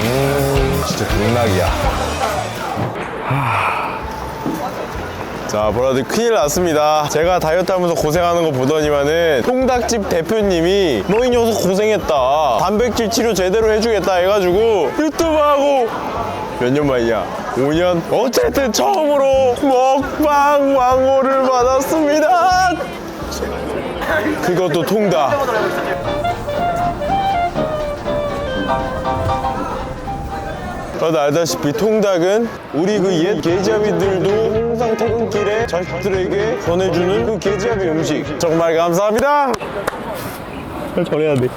음, 진짜 극락이야. 자, 브라들 큰일 났습니다. 제가 다이어트 하면서 고생하는 거 보더니만은 통닭집 대표님이 너 이 녀석 고생했다. 단백질 치료 제대로 해주겠다 해가지고 유튜브하고 몇 년 만이야? 5년? 어쨌든 처음으로 먹방 왕호를 받았습니다. 그것도 통닭. 다들 알다시피 통닭은 우리 그옛 계지아비들도 항상 퇴근길에 자식들에게 전해주는 그 계지아비 음식 정말 감사합니다 전해야 돼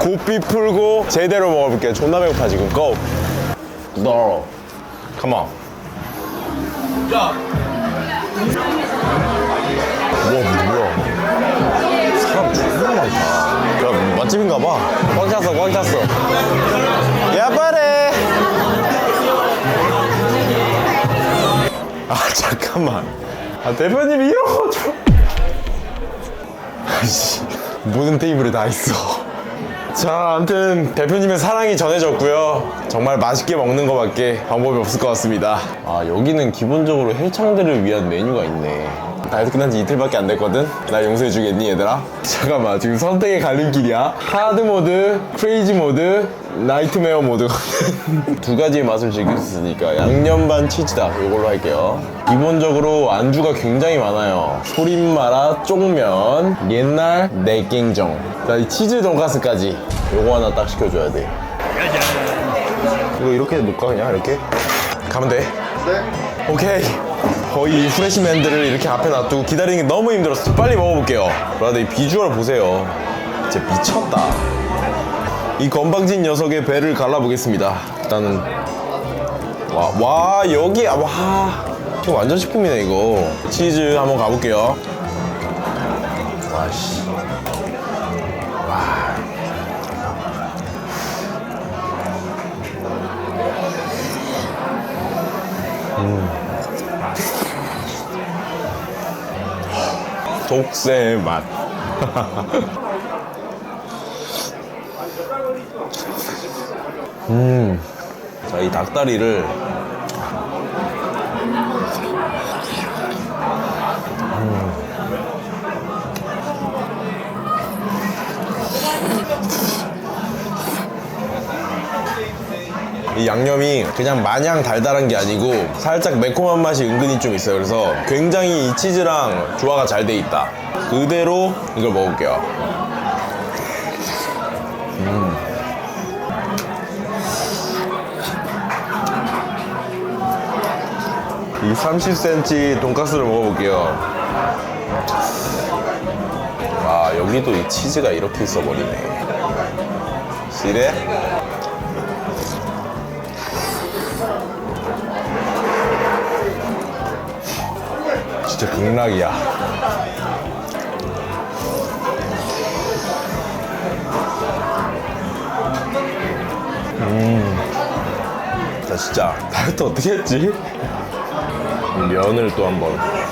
고삐 풀고 제대로 먹어볼게요 존나 배고파 지금 고! 너 컴온 야! 와 뭐야 사람 존나 많다 야 맛집인가 봐. 꽉 찼어, 꽉 찼어. 야, 빠래. 아, 잠깐만. 아, 대표님 이런 거 좀. 아이씨, 모든 테이블에 다 있어. 자, 아무튼 대표님의 사랑이 전해졌고요. 정말 맛있게 먹는 거밖에 방법이 없을 것 같습니다. 아, 여기는 기본적으로 헬창들을 위한 메뉴가 있네. 다이어트 끝난 지 이틀밖에 안 됐거든? 나 용서해 주겠니, 얘들아? 잠깐만, 지금 선택의 갈림길이야. 하드 모드, 크레이지 모드, 나이트메어 모드. 두 가지의 맛을 즐길 수 있으니까 양념 반 치즈다. 이걸로 할게요. 기본적으로 안주가 굉장히 많아요. 소림마라, 쪽면, 옛날 내갱정. 자, 이 치즈 돈가스까지. 요거 하나 딱 시켜줘야 돼. 이거 이렇게 놓을까, 그냥 이렇게? 가면 돼. 네. 오케이. 거의 이 후레시맨들을 이렇게 앞에 놔두고 기다리는 게 너무 힘들었어. 빨리 먹어볼게요. 브라더 이 비주얼 보세요. 진짜 미쳤다. 이 건방진 녀석의 배를 갈라보겠습니다. 일단은 와, 와 여기 아, 와 완전 식품이네 이거. 치즈 한번 가볼게요. 와씨. 독세 맛. 음. 자, 이 닭다리를 이 양념이 그냥 마냥 달달한 게 아니고 살짝 매콤한 맛이 은근히 좀 있어요. 그래서 굉장히 이 치즈랑 조화가 잘 돼 있다. 그대로 이걸 먹을게요. 이 30cm 돈가스를 먹어볼게요. 아, 여기도 이 치즈가 이렇게 있어버리네. 시래? 진짜 극락이야. 음. 나 진짜 다이어트 어떻게 했지? 이 면을 또 한번.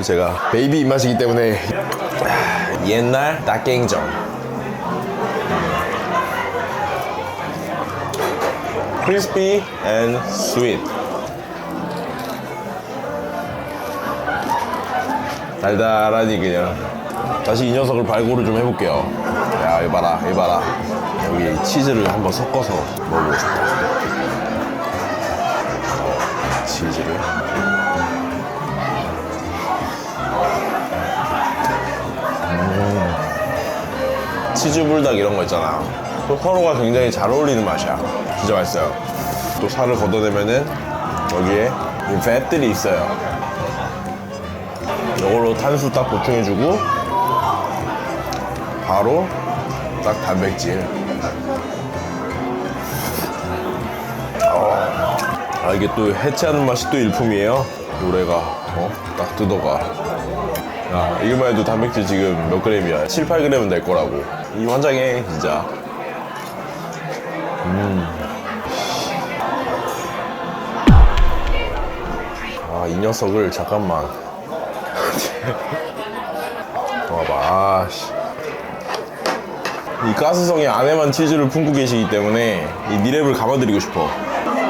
또 제가 베이비 입맛이기 때문에. 아, 옛날 닭갱정. crispy and sweet. 달달하니 그냥. 다시 이 녀석을 발굴을 좀 해볼게요. 야 이거 봐라 이거 봐라. 여기 이 치즈를 한번 섞어서 먹어보고 싶다. 어, 치즈를 치즈 불닭 이런 거 있잖아. 또 서로가 굉장히 잘 어울리는 맛이야. 진짜 맛있어요. 또 살을 걷어내면은 여기에 이 팻들이 있어요. 이걸로 탄수 딱 보충해주고 바로 딱 단백질. 어. 아 이게 또 해체하는 맛이 또 일품이에요 노래가 어? 딱 뜯어가 야 이거만 해도 단백질 지금 몇 그램이야? 7, 8g은 될 거라고. 이 환장해 진짜. 아이 녀석을 잠깐만. 봐봐 아 씨. 이 가스성이 안에만 치즈를 품고 계시기 때문에 이 니랩을 감아드리고 싶어.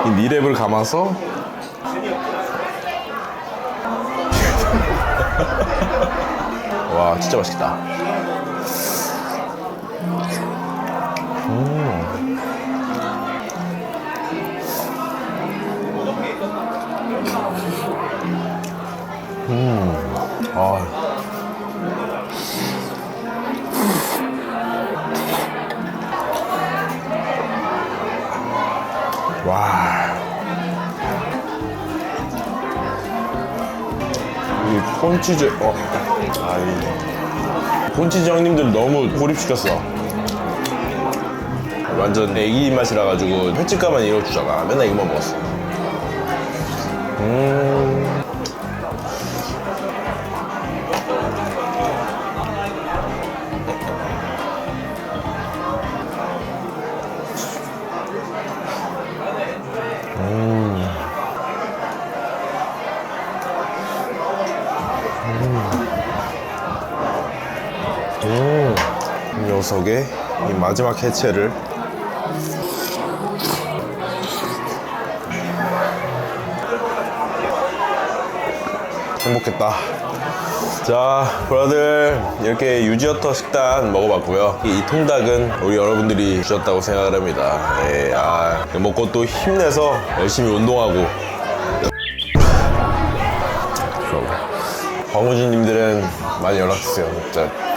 이 니랩을 감아서 와 진짜 맛있겠다 아 와. 이 폰치즈, 어. 아이. 폰치즈 형님들 너무 고립시켰어. 완전 애기 입맛이라 가지고 횟집가만 이거 주잖아. 맨날 이거만 먹었어. 음. 녀석의 이 마지막 해체를 행복했다. 자, 브라들 이렇게 유지어터 식단 먹어봤고요. 이, 이 통닭은 우리 여러분들이 주셨다고 생각을 합니다. 예, 아, 먹고 또 힘내서 열심히 운동하고. 광우진님들은 많이 연락 주세요. 진짜